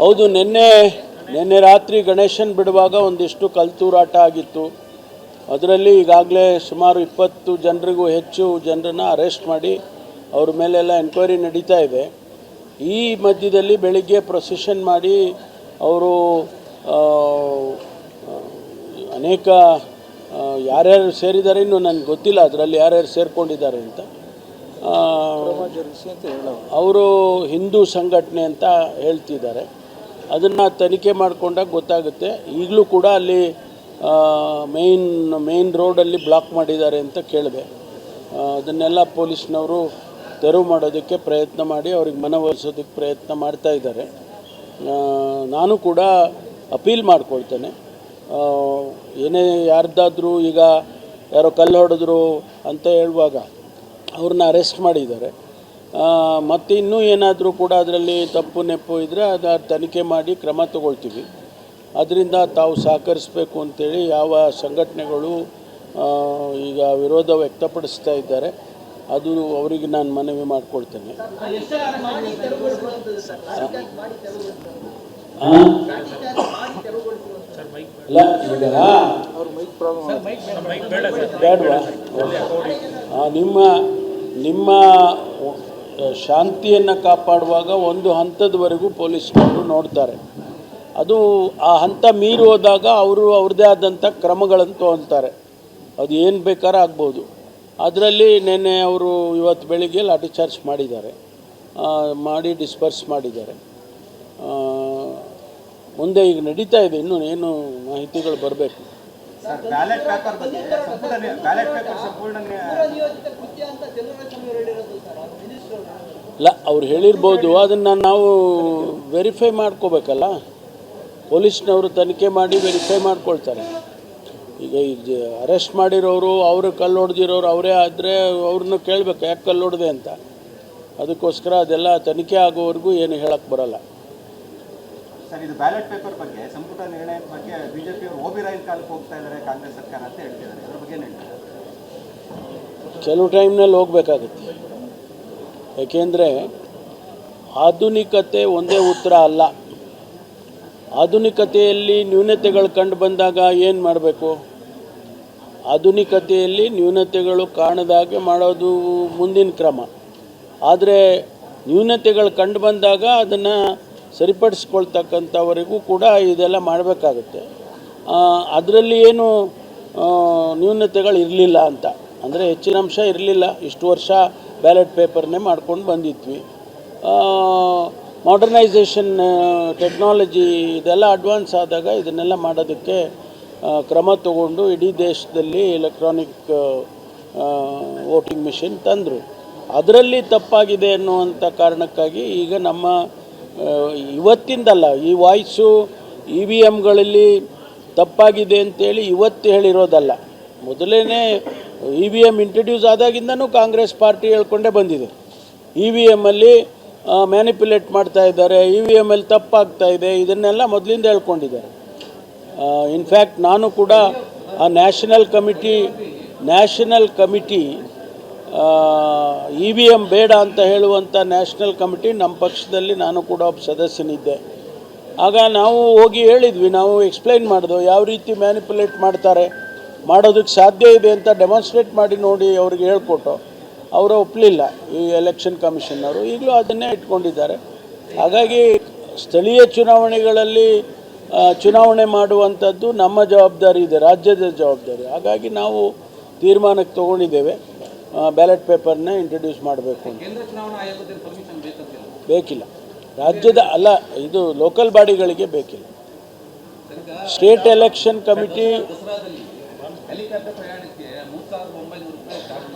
ಹೌದು ನಿನ್ನೆ ನಿನ್ನೆ ರಾತ್ರಿ ಗಣೇಶನ್ ಬಿಡುವಾಗ ಒಂದಿಷ್ಟು ಕಲ್ತೂರಾಟ ಆಗಿತ್ತು. ಅದರಲ್ಲಿ ಈಗಾಗಲೇ ಸುಮಾರು ಇಪ್ಪತ್ತು ಜನರಿಗೂ ಹೆಚ್ಚು ಜನರನ್ನ ಅರೆಸ್ಟ್ ಮಾಡಿ ಅವ್ರ ಮೇಲೆಲ್ಲ ಎನ್ಕ್ವೈರಿ ನಡೀತಾ ಇದೆ. ಈ ಮಧ್ಯದಲ್ಲಿ ಬೆಳಿಗ್ಗೆ ಪ್ರೊಸೆಷನ್ ಮಾಡಿ ಅವರು ಅನೇಕ ಯಾರ್ಯಾರು ಸೇರಿದ್ದಾರೆ ಇನ್ನು ನನಗೆ ಗೊತ್ತಿಲ್ಲ ಅದರಲ್ಲಿ ಯಾರ್ಯಾರು ಸೇರಿಕೊಂಡಿದ್ದಾರೆ ಅಂತ. ಅವರು ಹಿಂದೂ ಸಂಘಟನೆ ಅಂತ ಹೇಳ್ತಿದ್ದಾರೆ. ಅದನ್ನು ತನಿಖೆ ಮಾಡಿಕೊಂಡಾಗ ಗೊತ್ತಾಗುತ್ತೆ. ಈಗಲೂ ಕೂಡ ಅಲ್ಲಿ ಮೇಯ್ನ್ ಮೇಯ್ನ್ ರೋಡಲ್ಲಿ ಬ್ಲಾಕ್ ಮಾಡಿದ್ದಾರೆ ಅಂತ ಕೇಳಿದೆ. ಅದನ್ನೆಲ್ಲ ಪೊಲೀಸ್ನವರು ತೆರವು ಮಾಡೋದಕ್ಕೆ ಪ್ರಯತ್ನ ಮಾಡಿ, ಅವ್ರಿಗೆ ಮನವೊಲಿಸೋದಕ್ಕೆ ಪ್ರಯತ್ನ ಮಾಡ್ತಾ ಇದ್ದಾರೆ. ನಾನು ಕೂಡ ಅಪೀಲ್ ಮಾಡ್ಕೊಳ್ತೇನೆ. ಏನೇ ಯಾರ್ದಾದ್ರೂ ಈಗ ಯಾರೋ ಕಲ್ಲು ಹೊಡೆದ್ರು ಅಂತ ಹೇಳುವಾಗ ಅವ್ರನ್ನ ಅರೆಸ್ಟ್ ಮಾಡಿದ್ದಾರೆ. ಮತ್ತು ಇನ್ನೂ ಏನಾದರೂ ಕೂಡ ಅದರಲ್ಲಿ ತಪ್ಪು ನೆಪ್ಪು ಇದ್ದರೆ ಅದು ತನಿಖೆ ಮಾಡಿ ಕ್ರಮ ತಗೊಳ್ತೀವಿ. ಅದರಿಂದ ತಾವು ಸಹಕರಿಸಬೇಕು ಅಂತೇಳಿ ಯಾವ ಸಂಘಟನೆಗಳು ಈಗ ವಿರೋಧ ವ್ಯಕ್ತಪಡಿಸ್ತಾ ಇದ್ದಾರೆ, ಅದು ಅವರಿಗೆ ನಾನು ಮನವಿ ಮಾಡಿಕೊಳ್ತೇನೆ. ನಿಮ್ಮ ನಿಮ್ಮ ಶಾಂತಿಯನ್ನು ಕಾಪಾಡುವಾಗ ಒಂದು ಹಂತದವರೆಗೂ ಪೊಲೀಸ್ನವರು ನೋಡ್ತಾರೆ. ಅದು ಆ ಹಂತ ಮೀರಿ ಹೋದಾಗ ಅವರು ಅವ್ರದ್ದೇ ಆದಂಥ ಕ್ರಮಗಳನ್ನು ತೊಗೊಳ್ತಾರೆ ಅದು ಏನು ಬೇಕಾದ್ರೂ ಆಗ್ಬೋದು. ಅದರಲ್ಲಿ ನಿನ್ನೆ ಅವರು ಇವತ್ತು ಬೆಳಿಗ್ಗೆ ಲಾಠಿ ಚಾರ್ಜ್ ಮಾಡಿದ್ದಾರೆ. ಮಾಡಿ ಡಿಸ್ಪರ್ಸ್ ಮಾಡಿದ್ದಾರೆ. ಮುಂದೆ ಈಗ ನಡೀತಾ ಇದೆ. ಇನ್ನೂ ಏನು ಮಾಹಿತಿಗಳು ಬರಬೇಕು. ಸರ್ ಬ್ಯಾಲೆಟ್ ಪೇಪರ್ ಬಗ್ಗೆ ಸಂಪೂರ್ಣ ಬ್ಯಾಲೆಟ್ ಪೇಪರ್ ಸಂಪೂರ್ಣ ಇಲ್ಲ ಅವ್ರು ಹೇಳಿರ್ಬೋದು ಅದನ್ನು ನಾವು ವೆರಿಫೈ ಮಾಡ್ಕೋಬೇಕಲ್ಲ? ಪೊಲೀಸ್ನವರು ತನಿಖೆ ಮಾಡಿ ವೆರಿಫೈ ಮಾಡ್ಕೊಳ್ತಾರೆ. ಈಗ ಇದು ಅರೆಸ್ಟ್ ಮಾಡಿರೋರು ಅವರು ಕಲ್ಲು ಹೊಡೆದಿರೋರು ಅವರೇ ಆದರೆ ಅವ್ರನ್ನ ಕೇಳಬೇಕು ಯಾಕೆ ಕಲ್ಲು ಹೊಡೆದೆ ಅಂತ. ಅದಕ್ಕೋಸ್ಕರ ಅದೆಲ್ಲ ತನಿಖೆ ಆಗೋವರೆಗೂ ಏನು ಹೇಳಕ್ಕೆ ಬರಲ್ಲ. ಸರ್ ಇದು ಬ್ಯಾಲೆಟ್ ಪೇಪರ್ ಬಗ್ಗೆ ಸಂಪುಟ ನಿರ್ಣಯದ ಬಗ್ಗೆ ಓಬಿ ರಾಯಲ್ ಕಾಲಕ್ಕೆ ಹೋಗ್ತಾ ಇದ್ದಾರೆ ಕಾಂಗ್ರೆಸ್ ಸರ್ಕಾರ ಅಂತ ಹೇಳ್ತಿದ್ದಾರೆ. ಅದ್ರ ಬಗ್ಗೆ ಕೆಲವು ಟೈಮ್ನಲ್ಲಿ ಹೋಗಬೇಕಾಗುತ್ತೆ. ಏಕೆಂದರೆ ಆಧುನಿಕತೆ ಒಂದೇ ಉತ್ತರ ಅಲ್ಲ. ಆಧುನಿಕತೆಯಲ್ಲಿ ನ್ಯೂನತೆಗಳು ಕಂಡು ಬಂದಾಗ ಏನು ಮಾಡಬೇಕು? ಆಧುನಿಕತೆಯಲ್ಲಿ ನ್ಯೂನತೆಗಳು ಕಾಣದಾಗೆ ಮಾಡೋದು ಮುಂದಿನ ಕ್ರಮ. ಆದರೆ ನ್ಯೂನತೆಗಳು ಕಂಡು ಬಂದಾಗ ಅದನ್ನು ಸರಿಪಡಿಸ್ಕೊಳ್ತಕ್ಕಂಥವರೆಗೂ ಕೂಡ ಇದೆಲ್ಲ ಮಾಡಬೇಕಾಗುತ್ತೆ. ಅದರಲ್ಲಿ ಏನು ನ್ಯೂನತೆಗಳು ಇರಲಿಲ್ಲ ಅಂತ. ಅಂದರೆ ಹೆಚ್ಚಿನ ಅಂಶ ಇರಲಿಲ್ಲ. ಇಷ್ಟು ವರ್ಷ ಬ್ಯಾಲೆಟ್ ಪೇಪರ್ನೇ ಮಾಡ್ಕೊಂಡು ಬಂದಿದ್ವಿ. ಮಾಡರ್ನೈಸೇಷನ್ ಟೆಕ್ನಾಲಜಿ ಇದೆಲ್ಲ ಅಡ್ವಾನ್ಸ್ ಆದಾಗ ಇದನ್ನೆಲ್ಲ ಮಾಡೋದಕ್ಕೆ ಕ್ರಮ ತಗೊಂಡು ಇಡೀ ದೇಶದಲ್ಲಿ ಎಲೆಕ್ಟ್ರಾನಿಕ್ ವೋಟಿಂಗ್ ಮಿಷಿನ್ ತಂದರು. ಅದರಲ್ಲಿ ತಪ್ಪಾಗಿದೆ ಅನ್ನುವಂಥ ಕಾರಣಕ್ಕಾಗಿ ಈಗ ನಮ್ಮ ಇವತ್ತಿಂದಲ್ಲ ಈ ವಾಯ್ಸು ಇ ವಿ ಎಮ್ಗಳಲ್ಲಿ ತಪ್ಪಾಗಿದೆ ಅಂತೇಳಿ ಇವತ್ತು ಹೇಳಿರೋದಲ್ಲ. ಮೊದಲೇ ಇ ವಿ ಎಂ ಇಂಟ್ರಡ್ಯೂಸ್ ಆದಾಗಿಂದನೂ ಕಾಂಗ್ರೆಸ್ ಪಾರ್ಟಿ ಹೇಳ್ಕೊಂಡೇ ಬಂದಿದೆ. ಇ ವಿ ಎಮ್ಮಲ್ಲಿ ಮ್ಯಾನಿಪ್ಯುಲೇಟ್ ಮಾಡ್ತಾ ಇದ್ದಾರೆ, ಇ ವಿ ಎಮ್ಮಲ್ಲಿ ತಪ್ಪಾಗ್ತಾ ಇದೆ, ಇದನ್ನೆಲ್ಲ ಮೊದಲಿಂದ ಹೇಳ್ಕೊಂಡಿದ್ದಾರೆ. ಇನ್ಫ್ಯಾಕ್ಟ್ ನಾನು ಕೂಡ ಆ national committee national committee E V M ಬೇಡ ಅಂತ ಹೇಳುವಂಥ ನ್ಯಾಷನಲ್ ಕಮಿಟಿ ನಮ್ಮ ಪಕ್ಷದಲ್ಲಿ ನಾನು ಕೂಡ ಒಬ್ಬ ಸದಸ್ಯನಿದ್ದೆ. ಆಗ ನಾವು ಹೋಗಿ ಹೇಳಿದ್ವಿ, ನಾವು ಎಕ್ಸ್ಪ್ಲೈನ್ ಮಾಡಿದ್ವು, ಯಾವ ರೀತಿ ಮ್ಯಾನಿಪುಲೇಟ್ ಮಾಡ್ತಾರೆ ಮಾಡೋದಕ್ಕೆ ಸಾಧ್ಯ ಇದೆ ಅಂತ ಡೆಮಾನ್ಸ್ಟ್ರೇಟ್ ಮಾಡಿ ನೋಡಿ ಅವ್ರಿಗೆ ಹೇಳ್ಕೊಟ್ಟು ಅವರು ಒಪ್ಪಲಿಲ್ಲ ಈ ಎಲೆಕ್ಷನ್ ಕಮಿಷನ್ನವರು ಈಗಲೂ ಅದನ್ನೇ ಇಟ್ಕೊಂಡಿದ್ದಾರೆ. ಹಾಗಾಗಿ ಸ್ಥಳೀಯ ಚುನಾವಣೆಗಳಲ್ಲಿ ಚುನಾವಣೆ ಮಾಡುವಂಥದ್ದು ನಮ್ಮ ಜವಾಬ್ದಾರಿ ಇದೆ ರಾಜ್ಯದ ಜವಾಬ್ದಾರಿ. ಹಾಗಾಗಿ ನಾವು ತೀರ್ಮಾನಕ್ಕೆ ತಗೊಂಡಿದ್ದೇವೆ. ಬ್ಯಾಲೆಟ್ ಪೇಪರ್ನ ಇಂಟ್ರೊಡ್ಯೂಸ್ ಮಾಡಬೇಕು ಅಂತ. ಬೇಕಿಲ್ಲ. ರಾಜ್ಯದ ಅಲ್ಲ ಇದು ಲೋಕಲ್ ಬಾಡಿಗಳಿಗೆ ಬೇಕಿಲ್ಲ. ಸ್ಟೇಟ್ ಎಲೆಕ್ಷನ್ ಕಮಿಟಿ ಹೆಲಿಕಾಪ್ಟರ್ ಪ್ರಯಾಣಕ್ಕೆ ಮೂರು ಸಾವಿರದ ಒಂಬೈನೂರು ರೂಪಾಯಿ ಚಾರ್ಜ್